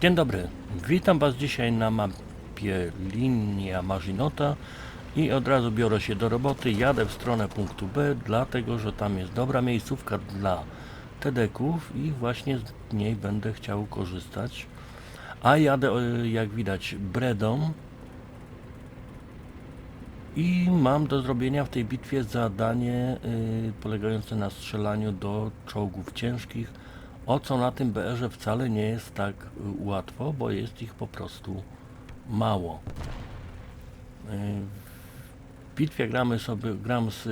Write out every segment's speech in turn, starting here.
Dzień dobry, witam Was dzisiaj na mapie linia Marzinota i od razu biorę się do roboty, jadę w stronę punktu B, dlatego że tam jest dobra miejscówka dla TDK-ów i właśnie z niej będę chciał korzystać. A jadę, e, jak widać, bredą. I mam do zrobienia w tej bitwie zadanie y, polegające na strzelaniu do czołgów ciężkich, o co na tym BR-ze wcale nie jest tak y, łatwo, bo jest ich po prostu mało. Y, w bitwie gramy sobie, gram z,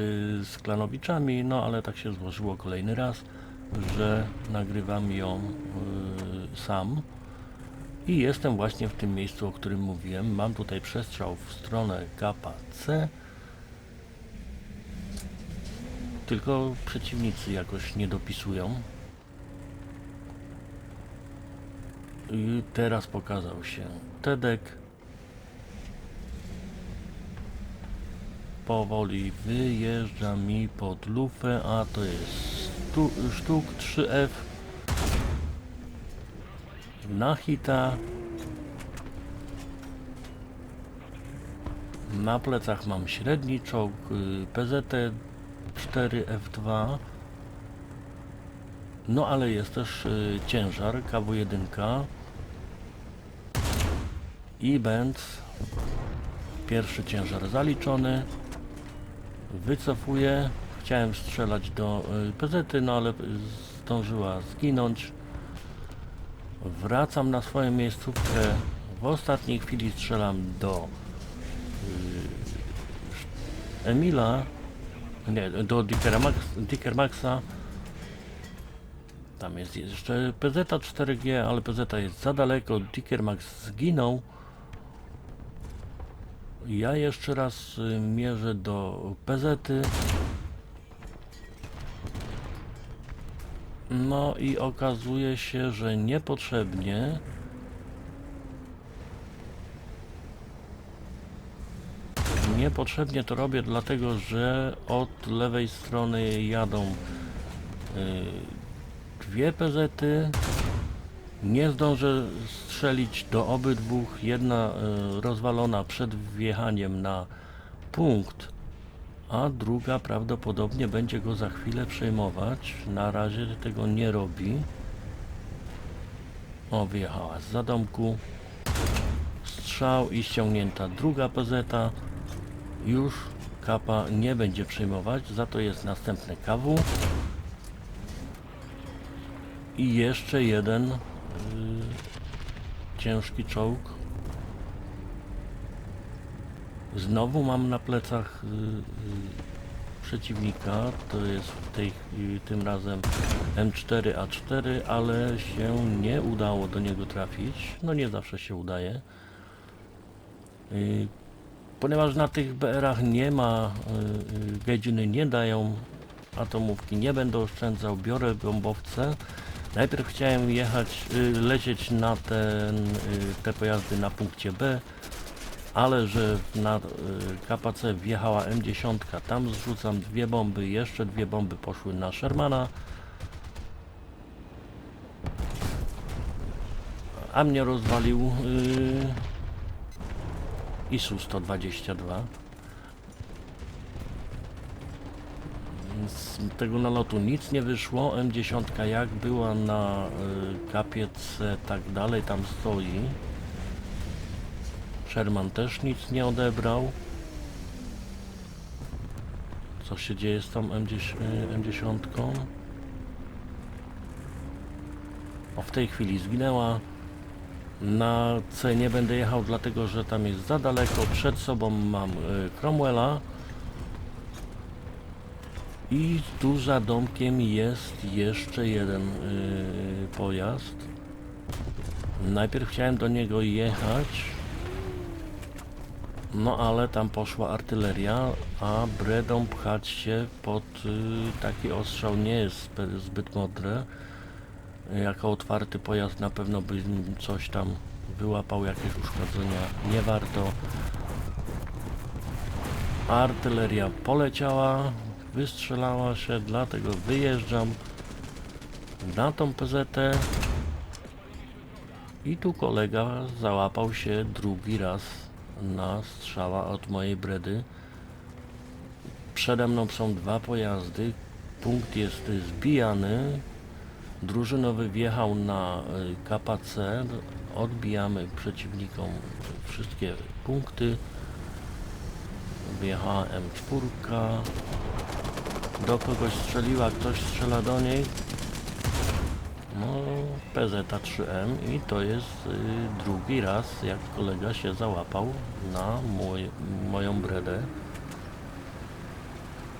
z klanowiczami, no ale tak się złożyło kolejny raz, że nagrywam ją y, sam. I jestem właśnie w tym miejscu, o którym mówiłem. Mam tutaj przestrzał w stronę kapa C. Tylko przeciwnicy jakoś nie dopisują. I teraz pokazał się Tedek. Powoli wyjeżdża mi pod lufę, a to jest sztuk 3F na hita. Na plecach mam średni czołg y, PZT 4F2. No ale jest też y, ciężar KW1 i Benz. Pierwszy ciężar zaliczony. Wycofuję. Chciałem strzelać do y, PZ, no ale zdążyła zginąć. Wracam na swoją miejscówkę. W ostatniej chwili strzelam do y, Emila, nie, do Dicker Maxa. Tam jest jeszcze PZ 4G, ale PZ jest za daleko. Dicker Max zginął. Ja jeszcze raz y, mierzę do PZ. -y. No i okazuje się, że niepotrzebnie Niepotrzebnie to robię, dlatego że od lewej strony jadą y, dwie pezety. Nie zdążę strzelić do obydwu. Jedna y, rozwalona przed wjechaniem na punkt a druga prawdopodobnie będzie go za chwilę przejmować. Na razie tego nie robi. O, wyjechała z zadomku. Strzał i ściągnięta druga pezeta. Już kapa nie będzie przejmować, za to jest następny KW. I jeszcze jeden ciężki czołg Znowu mam na plecach y, y, przeciwnika, to jest w tej, y, tym razem M4A4, ale się nie udało do niego trafić. No nie zawsze się udaje. Y, ponieważ na tych BR-ach nie ma, y, y, gadziny nie dają atomówki, nie będę oszczędzał, biorę bombowce. Najpierw chciałem jechać, y, lecieć na ten, y, te pojazdy na punkcie B, ale że na y, KPC wjechała M10, tam zrzucam dwie bomby, jeszcze dwie bomby poszły na Shermana. A mnie rozwalił yy, ISU 122. Z tego nalotu nic nie wyszło. M10 jak była na y, tak dalej tam stoi. Sherman też nic nie odebrał. Co się dzieje z tą M10? M10? O, w tej chwili zginęła. Na C nie będę jechał, dlatego że tam jest za daleko. Przed sobą mam y, Cromwella. I tu za domkiem jest jeszcze jeden y, pojazd. Najpierw chciałem do niego jechać. No ale tam poszła artyleria, a bredą pchać się pod y, taki ostrzał nie jest zbyt mądre. Jako otwarty pojazd na pewno by coś tam wyłapał, jakieś uszkodzenia. Nie warto. Artyleria poleciała, wystrzelała się, dlatego wyjeżdżam na tą PZT. I tu kolega załapał się drugi raz na strzała od mojej bredy. Przede mną są dwa pojazdy. Punkt jest zbijany. Drużynowy wjechał na y, KPC. Odbijamy przeciwnikom wszystkie punkty. Wjechała M4. Do kogoś strzeliła, ktoś strzela do niej. No, PZ-3M i to jest y, drugi raz, jak kolega się załapał na mój, moją bredę.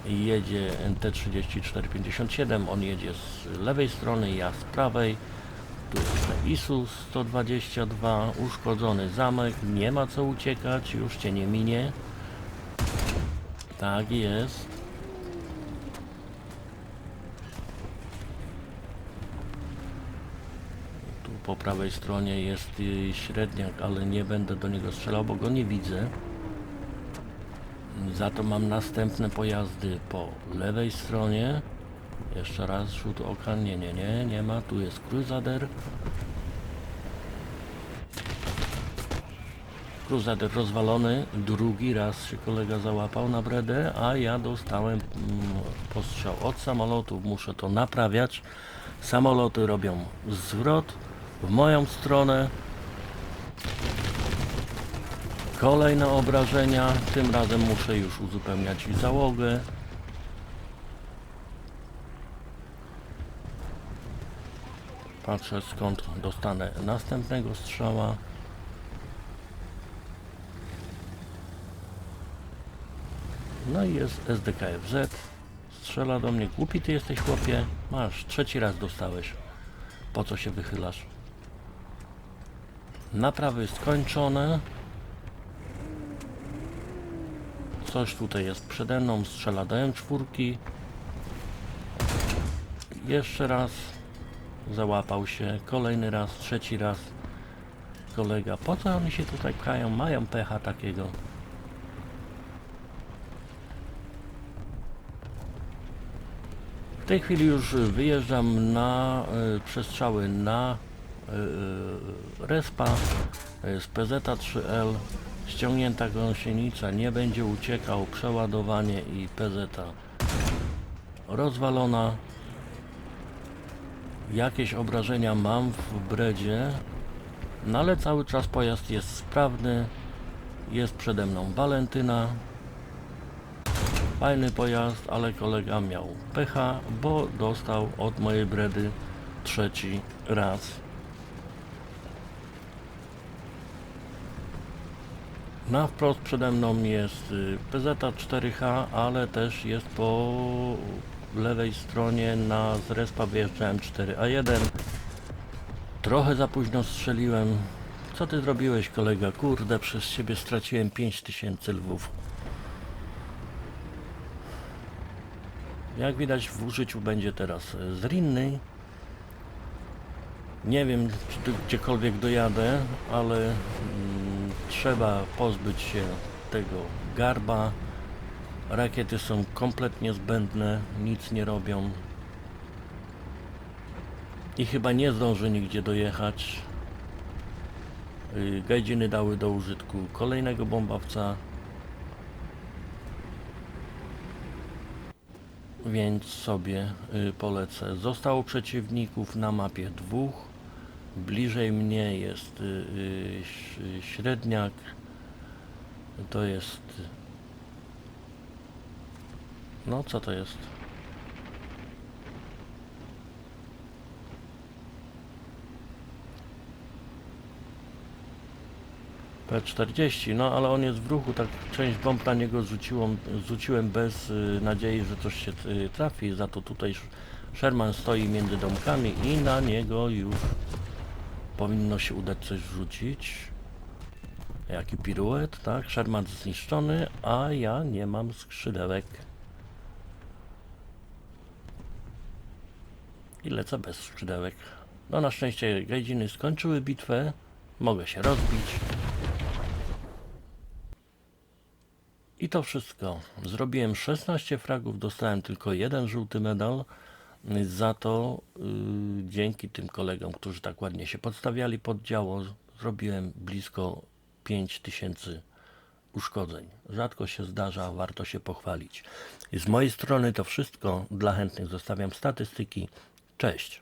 Jedzie NT3457, on jedzie z lewej strony, ja z prawej. Tu jest ISU 122, uszkodzony zamek, nie ma co uciekać, już cię nie minie. Tak jest. Tu po prawej stronie jest średniak, ale nie będę do niego strzelał, bo go nie widzę. Za to mam następne pojazdy po lewej stronie. Jeszcze raz rzut oka. Nie, nie, nie, nie ma. Tu jest Crusader. Crusader rozwalony. Drugi raz się kolega załapał na bredę, a ja dostałem mm, postrzał od samolotów. Muszę to naprawiać. Samoloty robią zwrot w moją stronę. Kolejne obrażenia. Tym razem muszę już uzupełniać załogę. Patrzę skąd dostanę następnego strzała. No i jest SDKFZ. Strzela do mnie. Głupi ty jesteś chłopie. Masz, trzeci raz dostałeś. Po co się wychylasz? Naprawy skończone. Coś tutaj jest przede mną, strzela do M4. Jeszcze raz załapał się, kolejny raz, trzeci raz. Kolega, po co oni się tutaj pchają? Mają pecha takiego. W tej chwili już wyjeżdżam na y, przestrzały na y, respa z PZ-3L ściągnięta gąsienica nie będzie uciekał przeładowanie i PZ rozwalona. Jakieś obrażenia mam w bredzie no ale cały czas pojazd jest sprawny. Jest przede mną Walentyna Fajny pojazd, ale kolega miał pecha, bo dostał od mojej bredy trzeci raz. Na wprost przede mną jest y, PZ-4H, ale też jest po lewej stronie na z respa wyjeżdżałem 4A1. Trochę za późno strzeliłem. Co ty zrobiłeś kolega? Kurde, przez ciebie straciłem 5000 lwów. Jak widać w użyciu będzie teraz e, z Rinny. Nie wiem czy gdziekolwiek dojadę, ale mm, trzeba pozbyć się tego garba. Rakiety są kompletnie zbędne, nic nie robią. I chyba nie zdąży nigdzie dojechać. Y, Gajdziny dały do użytku kolejnego bombawca. Więc sobie y, polecę. Zostało przeciwników na mapie dwóch. Bliżej mnie jest y, y, średniak. To jest. No, co to jest? P40, no ale on jest w ruchu, tak część bomb na niego rzuciłem, rzuciłem bez y, nadziei, że coś się y, trafi, za to tutaj Sherman stoi między domkami i na niego już powinno się udać coś rzucić. Jaki piruet, tak? Sherman zniszczony, a ja nie mam skrzydełek. I lecę bez skrzydełek. No na szczęście gajdziny skończyły bitwę, mogę się rozbić. I to wszystko. Zrobiłem 16 fragów, dostałem tylko jeden żółty medal. Za to y, dzięki tym kolegom, którzy tak ładnie się podstawiali pod działo, zrobiłem blisko 5000 uszkodzeń. Rzadko się zdarza, warto się pochwalić. Z mojej strony to wszystko. Dla chętnych zostawiam statystyki. Cześć.